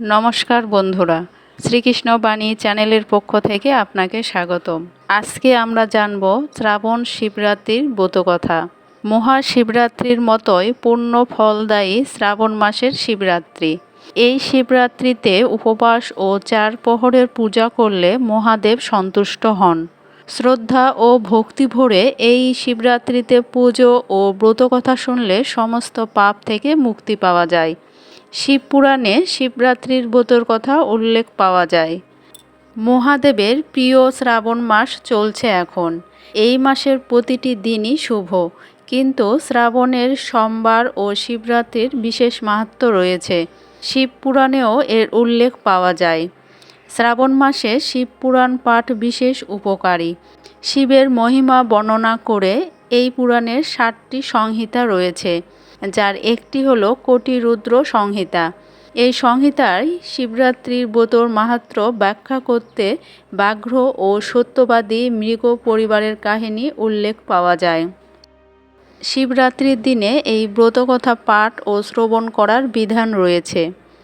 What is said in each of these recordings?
নমস্কার বন্ধুরা, শ্রীকৃষ্ণ বাণী চ্যানেলের পক্ষ থেকে আপনাকে স্বাগতম। আজকে আমরা জানব শ্রাবণ শিবরাত্রির ব্রতকথা। মহাশিবরাত্রির মতোই পূর্ণ ফলদায়ী শ্রাবণ মাসের শিবরাত্রি। এই শিবরাত্রিতে উপবাস ও চার প্রহরের পূজা করলে মহাদেব সন্তুষ্ট হন। শ্রদ্ধা ও ভক্তি ভরে এই শিবরাত্রিতে পুজো ও ব্রতকথা শুনলে সমস্ত পাপ থেকে মুক্তি পাওয়া যায়। শিবপুরাণে শিবরাত্রির ব্রতর কথা উল্লেখ পাওয়া যায়। মহাদেবের প্রিয় শ্রাবণ মাস চলছে এখন। এই মাসের প্রতিটি দিনই শুভ, কিন্তু শ্রাবণের সোমবার ও শিবরাত্রির বিশেষ মাহাত্ম রয়েছে। শিবপুরাণেও এর উল্লেখ পাওয়া যায়। শ্রাবণ মাসে শিবপুরাণ পাঠ বিশেষ উপকারী। শিবের মহিমা বর্ণনা করে এই পুরাণের ষাটটি সংহিতা রয়েছে, যার একটি হলো কোটি রুদ্র সংহিতা। এই সংহিতায় শিবরাত্রির ব্রতর মাহাত্র ব্যাখ্যা করতে ব্যাঘ্র ও সত্যবাদী মৃগ পরিবারের কাহিনী উল্লেখ পাওয়া যায়। শিবরাত্রির দিনে এই ব্রতকথা পাঠ ও শ্রবণ করার বিধান রয়েছে।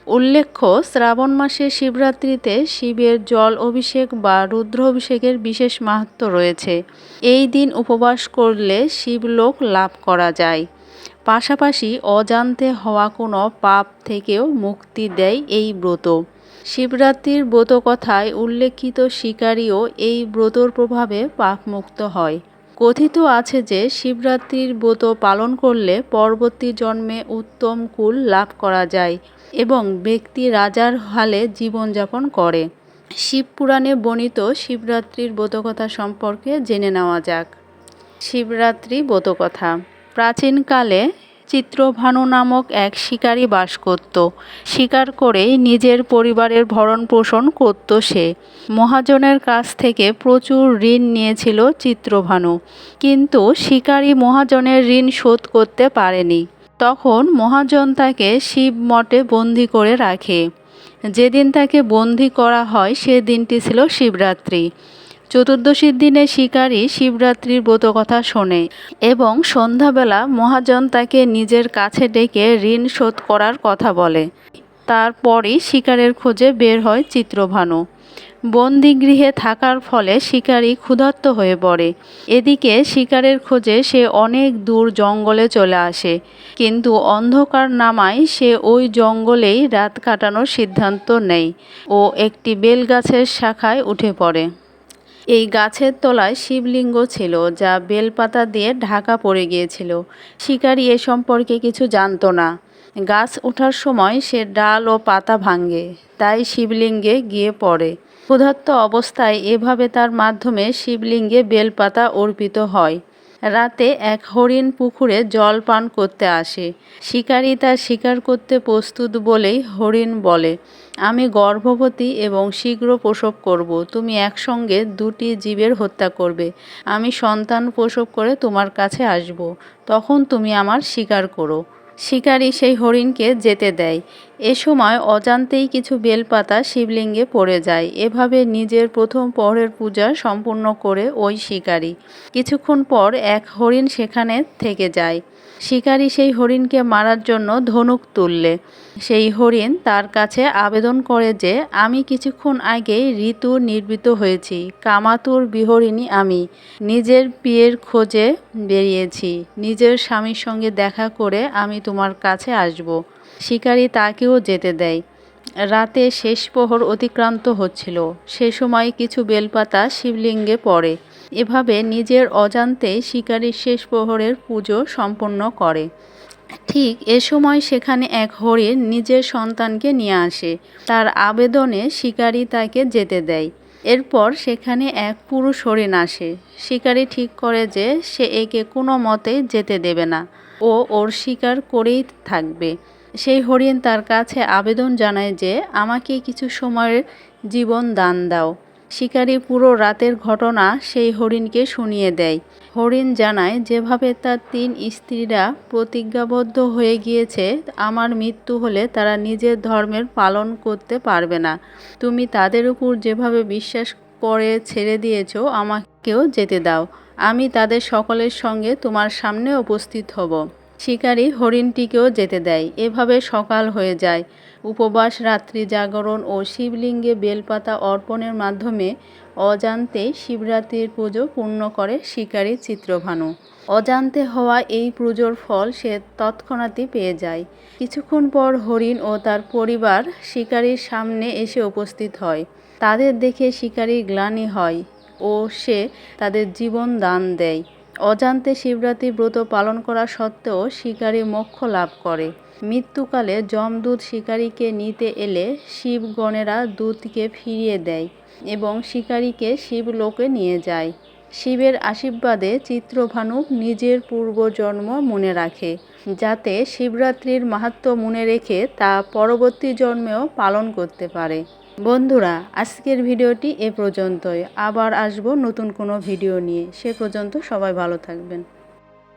উল্লেখ্য, শ্রাবণ মাসে শিবরাত্রিতে শিবের জল অভিষেক বা রুদ্র অভিষেকের বিশেষ মাহাত্ম রয়েছে। এই দিন উপবাস করলে শিবলোক লাভ করা যায়। পাশাপাশি অজান্তে হওয়া কোনো পাপ থেকেও মুক্তি দেয় এই ব্রত। শিবরাত্রির ব্রত কথায় উল্লেখিত শিকারীও এই ব্রতর প্রভাবে পাপমুক্ত হয়। কথিত আছে যে শিবরাত্রির ব্রত পালন করলে পরবর্তী জন্মে উত্তম কুল লাভ করা যায় এবং ব্যক্তি রাজার হালে জীবনযাপন করে। শিবপুরাণে বর্ণিত শিবরাত্রির ব্রতকথা সম্পর্কে জেনে নেওয়া যাক। শিবরাত্রি ব্রতকথা। প্রাচীনকালে চিত্রভানু নামক এক শিকারী বাস করত। শিকার করেই নিজের পরিবারের ভরণ পোষণ করত সে। মহাজনের কাছ থেকে প্রচুর ঋণ নিয়েছিল চিত্রভানু কিন্তু শিকারী মহাজনের ঋণ শোধ করতে পারেনি। তখন মহাজন তাকে শিব মঠে বন্দি করে রাখে। যেদিন তাকে বন্দি করা হয়, সেদিনটি ছিল শিবরাত্রি। চতুর্দশীর দিনে শিকারী শিবরাত্রির ব্রতকথা শোনে এবং সন্ধ্যাবেলা মহাজন তাকে নিজের কাছে ডেকে ঋণ শোধ করার কথা বলে। তারপরই শিকারের খোঁজে বের হয় চিত্রভানু। বন্দিগৃহে থাকার ফলে শিকারী ক্ষুধার্ত হয়ে পড়ে। এদিকে শিকারের খোঁজে সে অনেক দূর জঙ্গলে চলে আসে, কিন্তু অন্ধকার নামায় সে ওই জঙ্গলেই রাত কাটানোর সিদ্ধান্ত নেয় ও একটি বেলগাছের শাখায় উঠে পড়ে। এই গাছের তলায় শিবলিঙ্গ ছিল, যা বেলপাতা দিয়ে ঢাকা পড়ে গিয়েছিল। শিকারি এ সম্পর্কে কিছু জানত না। গাছ ওঠার সময় সে ডাল ও পাতা ভাঙে, তাই শিবলিঙ্গে গিয়ে পড়ে। ক্ষুধার্ত অবস্থায় এভাবে তার মাধ্যমে শিবলিঙ্গে বেলপাতা অর্পিত হয়। রাতে এক হরিণ পুকুরে জল পান করতে আসে। শিকারী তার শিকার করতে প্রস্তুত বলেই হরিণ বলে, আমি গর্ভবতী এবং শীঘ্র প্রসব করব। তুমি একসঙ্গে দুটি জীবের হত্যা করবে। আমি সন্তান প্রসব করে তোমার কাছে আসব। তখন তুমি আমার শিকার করো। শিকারী সেই হরিণকে যেতে দেয়। এ সময় অজান্তেই কিছু বেলপাতা শিবলিঙ্গে পড়ে যায়। এভাবে নিজের প্রথম পরের পূজা সম্পূর্ণ করে ওই শিকারী। কিছুক্ষণ পর এক হরিণ সেখানে থেকে যায়। শিকারী সেই হরিণকে মারার জন্য ধনুক তুললে। সেই হরিণ তার কাছে আবেদন করে যে, আমি কিছুক্ষণ আগেই ঋতু নির্বৃত হয়েছি, কামাতুর বিহরিণী আমি। নিজের বিয়ের খোঁজে বেরিয়েছি, নিজের স্বামীর সঙ্গে দেখা করে আমি তোমার কাছে আসব। শিকারী তাকেও যেতে দেয়। রাতে শেষ প্রহর অতিক্রান্ত হচ্ছিল। সে সময় কিছু বেলপাতা শিবলিঙ্গে পড়ে। এভাবে নিজের অজান্তে শিকারীর শেষ প্রহরের পুজো সম্পন্ন করে। ঠিক এ সময় সেখানে এক হরিণ নিজের সন্তানকে নিয়ে আসে। তার আবেদনে শিকারী তাকে যেতে দেয়। এরপর সেখানে এক পুরুষ হরিণ আসে। শিকারী ঠিক করে যে সে একে কোনো মতে যেতে দেবে না ও ওর শিকার করেই থাকবে। সেই হরিণ তার কাছে আবেদন জানায় যে, আমাকে কিছু সময়ের জীবন দান দাও। শিকারী পুরো রাতের ঘটনা সেই হরিণকে শুনিয়ে দেয়। হরিণ জানায়, যেভাবে তার তিন স্ত্রীরা প্রতিজ্ঞাবদ্ধ হয়ে গিয়েছে, আমার মৃত্যু হলে তারা নিজের ধর্মের পালন করতে পারবে না। তুমি তাদের উপর যেভাবে বিশ্বাস করে ছেড়ে দিয়েছ, আমাকেও যেতে দাও। আমি তাদের সকলের সঙ্গে তোমার সামনে উপস্থিত হব। শিকারী হরিণটিকেও যেতে দেয়। এভাবে সকাল হয়ে যায়। উপবাস, রাত্রি জাগরণ ও শিবলিঙ্গে বেলপাতা অর্পণের মাধ্যমে অজান্তে শিবরাত্রির পুজো পূর্ণ করে শিকারী চিত্রভানু। অজান্তে হওয়া এই পুজোর ফল সে তৎক্ষণাৎই পেয়ে যায়। কিছুক্ষণ পর হরিণ ও তার পরিবার শিকারীর সামনে এসে উপস্থিত হয়। তাদের দেখে শিকারীর গ্লানি হয় ও সে তাদের জীবন দান দেয়। অজান্তে শিবরাত্রি ব্রত পালন করা সত্ত্বেও শিকারী মোক্ষ লাভ করে। মৃত্যুকালে যমদূত শিকারীকে নিতে এলে শিবগণেরা দূতকে ফিরিয়ে দেয় এবং শিকারীকে শিবলোকে নিয়ে যায়। শিবের আশীর্বাদে চিত্রভানু নিজের পূর্বজন্ম মনে রাখে, যাতে শিবরাত্রির মাহাত্ম্য মনে রেখে তা পরবর্তী জন্মেও পালন করতে পারে। বন্ধুরা, আজকের ভিডিওটি এ পর্যন্তই। আবার আসব নতুন কোনো ভিডিও নিয়ে। সে পর্যন্ত সবাই ভালো থাকবেন।